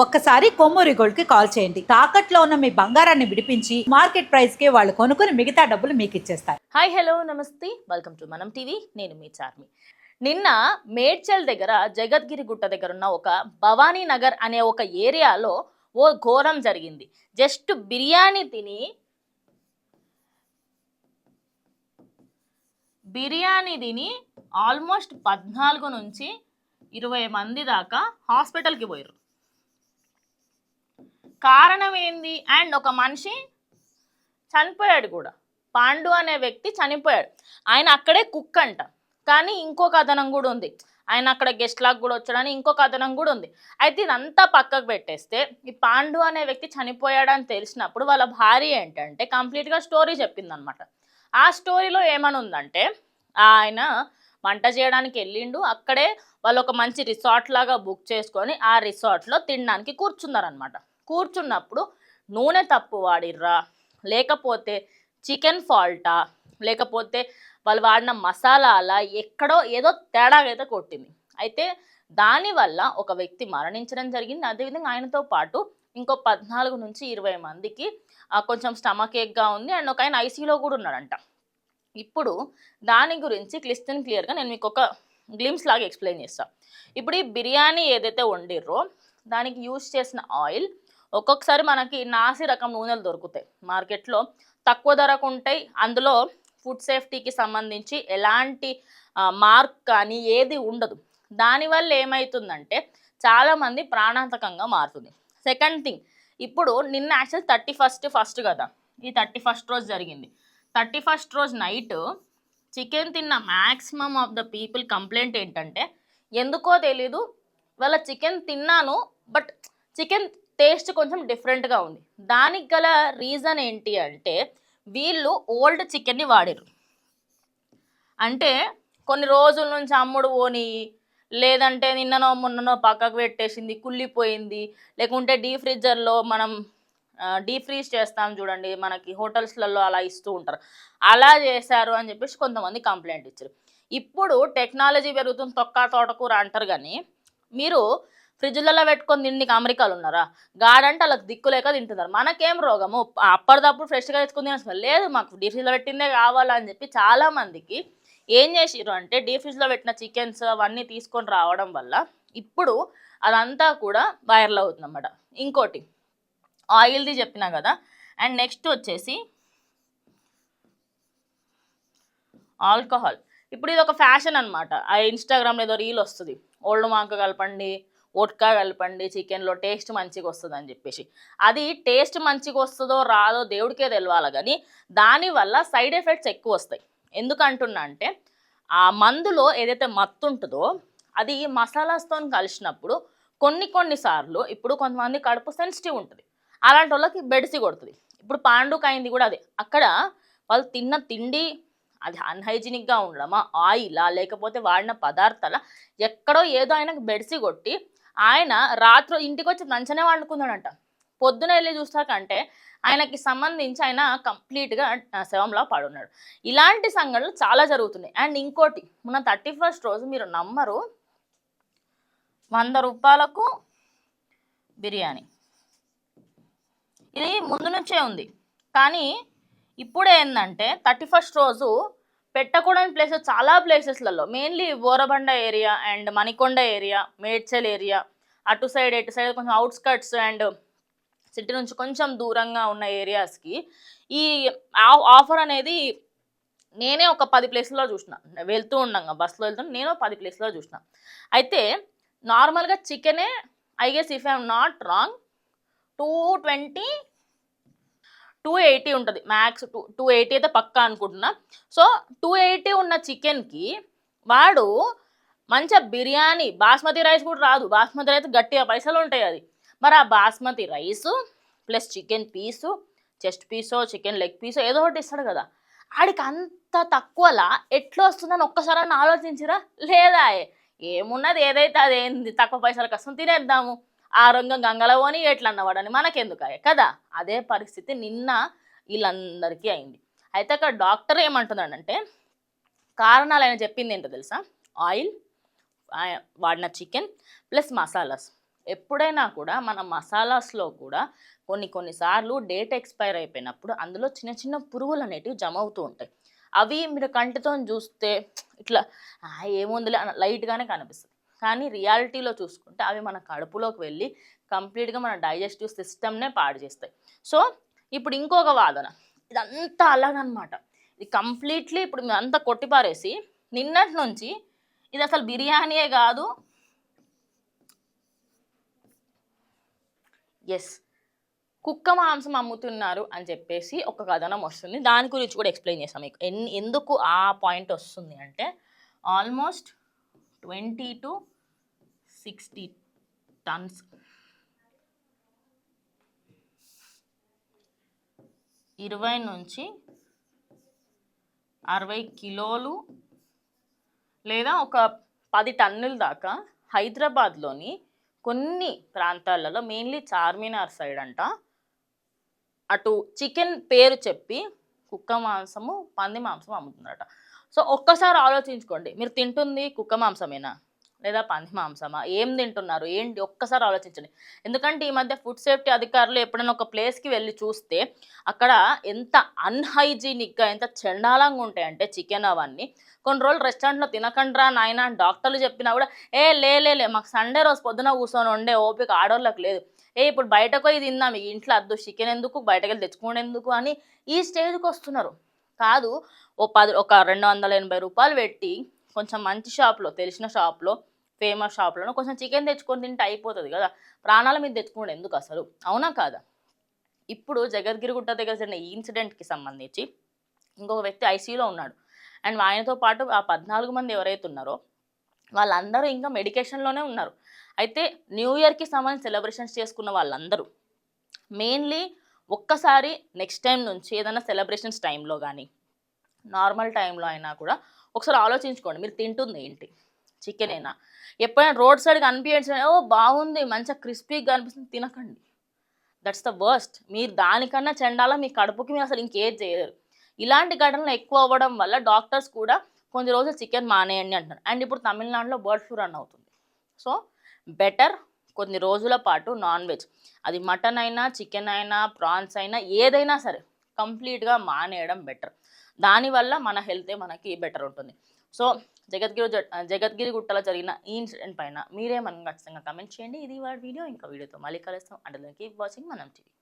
ఒక్కసారి కొమ్మూరి గోల్డ్కి కాల్ చేయండి. తాకట్లో ఉన్న మీ బంగారాన్ని విడిపించి మార్కెట్ ప్రైస్కి వాళ్ళు కొనుక్కుని మిగతా డబ్బులు మీకు ఇచ్చేస్తారు. హాయ్ హలో నమస్తే. Welcome to Manam TV. నేను మీ చార్మి. నిన్న మేడ్చల్ దగ్గర జగద్గిరి గుట్ట దగ్గర ఉన్న ఒక భవానీ నగర్ అనే ఒక ఏరియాలో ఓ ఘోరం జరిగింది. జస్ట్ బిర్యానీ తిని బిర్యానీ తిని ఆల్మోస్ట్ పద్నాలుగు నుంచి ఇరవై మంది దాకా హాస్పిటల్కి పోయారు కారణం ఏంది అండ్ ఒక మనిషి చనిపోయాడు కూడా. పాండు అనే వ్యక్తి చనిపోయాడు. ఆయన అక్కడే కుక్ అంట. కానీ ఇంకొక అదనం కూడా ఉంది. ఆయన అక్కడ గెస్ట్ లాగా కూడా వచ్చాడని ఇంకొక అదనం కూడా ఉంది. అయితే ఇదంతా పక్కకు పెట్టేస్తే ఈ పాండు అనే వ్యక్తి చనిపోయాడని తెలిసినప్పుడు వాళ్ళ భార్య ఏంటంటే కంప్లీట్గా స్టోరీ చెప్పిందనమాట. ఆ స్టోరీలో ఏమని ఉందంటే ఆయన వంట చేయడానికి వెళ్ళిండు. అక్కడే వాళ్ళు ఒక మంచి రిసార్ట్ లాగా బుక్ చేసుకొని ఆ రిసార్ట్లో తినడానికి కూర్చున్నారనమాట. కూర్చున్నప్పుడు నూనె తప్పు వాడిర్రా. లేకపోతే చికెన్ ఫాల్టా. లేకపోతే వాళ్ళు వాడిన మసాలాల ఎక్కడో ఏదో తేడా అయితే కొట్టింది. అయితే దానివల్ల ఒక వ్యక్తి మరణించడం జరిగింది. అదేవిధంగా ఆయనతో పాటు ఇంకో పద్నాలుగు నుంచి ఇరవై మందికి కొంచెం స్టమక్ ఏక్గా ఉంది. అండ్ ఒక ఆయన ఐసీలో కూడా ఉన్నాడంట. ఇప్పుడు దాని గురించి క్లిస్టన్ క్లియర్గా నేను మీకు ఒక గ్లిమ్స్ లాగా ఎక్స్ప్లెయిన్ చేస్తాను ఇప్పుడు ఈ బిర్యానీ ఏదైతే వండిర్రో దానికి యూజ్ చేసిన ఆయిల్ ఒక్కొక్కసారి మనకి నాసి రకం నూనెలు దొరుకుతాయి. మార్కెట్లో తక్కువ ధరకు ఉంటాయి. అందులో ఫుడ్ సేఫ్టీకి సంబంధించి ఎలాంటి మార్క్ కానీ ఏది ఉండదు. దానివల్ల ఏమవుతుందంటే చాలామంది ప్రాణాంతకంగా మారుతుంది. సెకండ్ థింగ్ ఇప్పుడు నిన్న యాక్చువల్ థర్టీ ఫస్ట్ ఫస్ట్ కదా. ఈ థర్టీ ఫస్ట్ రోజు జరిగింది. థర్టీ ఫస్ట్ రోజు నైట్ చికెన్ తిన్న maximum of the people complaint ఏంటంటే ఎందుకో తెలీదు వాళ్ళ చికెన్ తిన్నాను బట్ చికెన్ టేస్ట్ కొంచెం డిఫరెంట్గా ఉంది. దానికి గల రీజన్ ఏంటి అంటే వీళ్ళు ఓల్డ్ చికెన్ని వాడారు అంటే కొన్ని రోజుల నుంచి అమ్ముడు పోని లేదంటే నిన్ననో మొన్ననో పక్కకు పెట్టేసింది కుళ్ళిపోయింది. లేకుంటే డీ ఫ్రిడ్జర్లో మనం డీ ఫ్రీజ్ చేస్తాం చూడండి మనకి హోటల్స్లలో అలా ఇస్తూ ఉంటారు. అలా చేశారు అని చెప్పేసి కొంతమంది కంప్లైంట్ ఇచ్చారు. ఇప్పుడు టెక్నాలజీ పెరుగుతుంది తొక్క తోటకూర అంటారు కానీ మీరు ఫ్రిడ్జ్లలో పెట్టుకొని తిండికి అమెరికాలు ఉన్నారా? గాడంటే వాళ్ళకి దిక్కులేక తింటున్నారు. మనకేం రోగము? అప్పటిదప్పుడు ఫ్రెష్గా తెచ్చుకుని తినచ్చు లేదు. మాకు డీ ఫ్రిడ్జ్లో పెట్టిందే కావాలని చెప్పి చాలా మందికి ఏం చేసిరు అంటే డీ ఫ్రిడ్జ్లో పెట్టిన చికెన్స్ అవన్నీ తీసుకొని రావడం వల్ల ఇప్పుడు అదంతా కూడా వైరల్ అవుతుంది అన్నమాట ఇంకోటి ఆయిల్ది చెప్పినా కదా? అండ్ నెక్స్ట్ వచ్చేసి ఆల్కహాల్. ఇప్పుడు ఇది ఒక ఫ్యాషన్ అనమాట ఆ ఇన్స్టాగ్రామ్లో ఏదో రీల్ వస్తుంది. ఓల్డ్ మాంక కలపండి ఓట్కా కలపండి చికెన్లో టేస్ట్ మంచిగా వస్తుంది అని చెప్పేసి. అది టేస్ట్ మంచిగా వస్తుందో రాదో దేవుడికే తెలవాలి కానీ దానివల్ల సైడ్ ఎఫెక్ట్స్ ఎక్కువ వస్తాయి. ఎందుకంటున్నా అంటే ఆ మందులో ఏదైతే మత్తు ఉంటుందో అది మసాలాస్తో కలిసినప్పుడు కొన్ని కొన్ని సార్లు ఇప్పుడు కొంతమంది కడుపు సెన్సిటివ్ ఉంటుంది. అలాంటి వాళ్ళకి బెడిసి కొడుతుంది. ఇప్పుడు పాండుకు అయింది కూడా అదే. అక్కడ వాళ్ళు తిన్న తిండి అది అన్హైజీనిక్గా ఉండడమా? ఆయిలా? లేకపోతే వాడిన పదార్థాల? ఎక్కడో ఏదో ఆయనకు బెడిసి కొట్టి ఆయన రాత్రి ఇంటికి వచ్చి మంచనే వండుకున్నాడంట. పొద్దున వెళ్ళి చూస్తాకంటే ఆయనకి సంబంధించి ఆయన కంప్లీట్గా శవంలో పడున్నాడు. ఇలాంటి సంఘటనలు చాలా జరుగుతున్నాయి. అండ్ ఇంకోటి మన థర్టీ ఫస్ట్ రోజు మీరు నమ్మరు వంద రూపాయలకు బిర్యానీ. ఇది ముందు నుంచే ఉంది. కానీ ఇప్పుడు ఏంటంటే థర్టీ ఫస్ట్ రోజు పెట్టకూడని ప్లేసెస్ చాలా ప్లేసెస్లలో mainly Borabanda area and Manikonda area Medchal area అటు సైడ్ ఇటు సైడ్ కొంచెం అవుట్స్కట్స్ అండ్ సిటీ నుంచి కొంచెం దూరంగా ఉన్న ఏరియాస్కి ఈ ఆఫర్ అనేది నేనే ఒక పది ప్లేస్లో చూసిన. వెళ్తూ ఉండంగా బస్సులో వెళ్తూ నేను పది ప్లేస్లో చూసిన. అయితే నార్మల్గా చికెనే I guess if I'm not wrong two twenty two eighty ఉంటుంది. మ్యాక్స్ టూ టూ ఎయిటీ అయితే పక్కా అనుకుంటున్నా. సో టూ ఎయిటీ ఉన్న చికెన్కి వాడు మంచిగా బిర్యానీ బాస్మతి రైస్ కూడా రాదు. బాస్మతి రైస్ గట్టిగా పైసలు ఉంటాయి అది. మరి ఆ basmati rice plus chicken piece chest peso chicken leg పీసో ఏదో ఒకటి ఇస్తాడు కదా. ఆడికి అంత తక్కువలా ఎట్లా వస్తుందని ఒక్కసారి ఆలోచించిరా? లేదా ఏమున్నది? ఏదైతే అదేంది తక్కువ పైసలకు వస్తుంది తినేద్దాము. ఆరోగ్యం గంగల పోని ఎట్లా మనకెందుకు కదా? అదే పరిస్థితి నిన్న వీళ్ళందరికీ అయింది. అయితే అక్కడ డాక్టర్ ఏమంటున్నాడంటే కారణాలు ఆయన చెప్పింది ఏంటో తెలుసా? ఆయిల్ వాడిన చికెన్ ప్లస్ మసాలాస్. ఎప్పుడైనా కూడా మన మసాలాస్లో కూడా కొన్ని కొన్నిసార్లు డేట్ ఎక్స్పైర్ అయిపోయినప్పుడు అందులో చిన్న చిన్న పురుగులు అనేటివి జమ అవుతూ ఉంటాయి. అవి మీరు కంటితో చూస్తే ఇట్లా "ఆ, ఏముందిలే లైట్గానే కనిపిస్తుంది. కానీ రియాలిటీలో చూసుకుంటే అవి మన కడుపులోకి వెళ్ళి కంప్లీట్గా మన డైజెస్టివ్ సిస్టమ్నే పాడు చేస్తాయి. సో ఇప్పుడు ఇంకొక వాదన. ఇదంతా అలాగనమాట. ఇది కంప్లీట్లీ ఇప్పుడు అంతా కొట్టిపారేసి నిన్నటి నుంచి ఇది అసలు బిర్యానీయే కాదు. ఎస్ కుక్క మాంసం అమ్ముతున్నారు అని చెప్పేసి ఒక కథనం వస్తుంది. దాని గురించి కూడా ఎక్స్ప్లెయిన్ చేస్తాం మీకు. ఎన్ ఎందుకు ఆ పాయింట్ వస్తుంది అంటే almost twenty to sixty tons. ఇరవై నుంచి అరవై కిలోలు లేదా ఒక పది టన్నుల దాకా హైదరాబాద్లోని కొన్ని ప్రాంతాలలో మెయిన్లీ చార్మినార్ సైడ్ అంట అటు చికెన్ పేరు చెప్పి కుక్క మాంసము పంది మాంసం అమ్ముతుందట సో ఒక్కసారి ఆలోచించుకోండి. మీరు తింటుంది కుక్క మాంసమేనా? లేదా పంది మాంసమా? ఏం తింటున్నారు? ఏంటి? ఒక్కసారి ఆలోచించండి. ఎందుకంటే ఈ మధ్య ఫుడ్ సేఫ్టీ అధికారులు ఎప్పుడైనా ఒక ప్లేస్కి వెళ్ళి చూస్తే అక్కడ ఎంత అన్హైజీనిక్గా ఎంత చండాలంగా ఉంటాయంటే చికెన్ అవన్నీ. కొన్ని రోజులు రెస్టారెంట్లో తినకండ్రా నాయన డాక్టర్లు చెప్పినా కూడా ఏ లే లే, లే మాకు సండే రోజు పొద్దున కూర్చొని ఉండే ఓపిక ఆడోళ్ళకి లేదు. ఏ ఇప్పుడు బయటకు పోయి తిందాం ఇంట్లో అద్దు చికెన్ ఎందుకు? బయటకు వెళ్ళి తెచ్చుకోండి ఎందుకు? అని ఈ స్టేజ్కి వస్తున్నారు. కాదు. ఓ పది ఒక రెండు వందల ఎనభై రూపాయలు పెట్టి కొంచెం మంచి షాప్లో తెలిసిన షాప్లో ఫేమస్ షాప్లో కొంచెం చికెన్ తెచ్చుకొని తింటే అయిపోతుంది కదా. ప్రాణాల మీద తెచ్చుకోండి ఎందుకు అసలు? అవునా కాదా? ఇప్పుడు జగద్గిరిగుట్ట దగ్గర జరిగిన ఈ ఇన్సిడెంట్కి సంబంధించి ఇంకొక వ్యక్తి ఐసీయూలో ఉన్నాడు. అండ్ ఆయనతో పాటు ఆ పద్నాలుగు మంది ఎవరైతే ఉన్నారో వాళ్ళందరూ ఇంకా మెడికేషన్లోనే ఉన్నారు. అయితే న్యూ ఇయర్కి సంబంధించి సెలబ్రేషన్స్ చేసుకున్న వాళ్ళందరూ మెయిన్లీ ఒక్కసారి నెక్స్ట్ టైం నుంచి ఏదైనా సెలబ్రేషన్స్ టైంలో కానీ నార్మల్ టైంలో అయినా కూడా ఒకసారి ఆలోచించుకోండి. మీరు తింటుంది ఏంటి? చికెన్ అయినా ఎప్పుడైనా రోడ్ సైడ్ కనిపించండి ఓ బాగుంది మంచిగా క్రిస్పీగా కనిపిస్తుంది తినకండి. దట్స్ ద వర్స్ట్ మీరు దానికన్నా చెండాల మీ కడుపుకి మీరు అసలు ఇంకేం చేయలేరు. ఇలాంటి ఘటనలు ఎక్కువ అవ్వడం వల్ల డాక్టర్స్ కూడా కొన్ని రోజులు చికెన్ మానేయండి అంటున్నారు. అండ్ ఇప్పుడు తమిళనాడులో బర్డ్ ఫ్లూ రన్ అవుతుంది. సో బెటర్ కొన్ని రోజుల పాటు నాన్ వెజ్. అది మటన్ అయినా చికెన్ అయినా ప్రాన్స్ అయినా ఏదైనా సరే కంప్లీట్గా మానేయడం బెటర్. దానివల్ల మన హెల్తే మనకి బెటర్ ఉంటుంది. సో జగద్గిరి జ- జగద్గిరి గుట్టలో జరిగిన ఈ ఇన్సిడెంట్ పైన మీరే మనం ఖచ్చితంగా కమెంట్ చేయండి. ఇది వాడి వీడియో. ఇంకా వీడియోతో మళ్ళీ కలుస్తాం. అంటే కీప్ వాచింగ్ మనం టీవీ.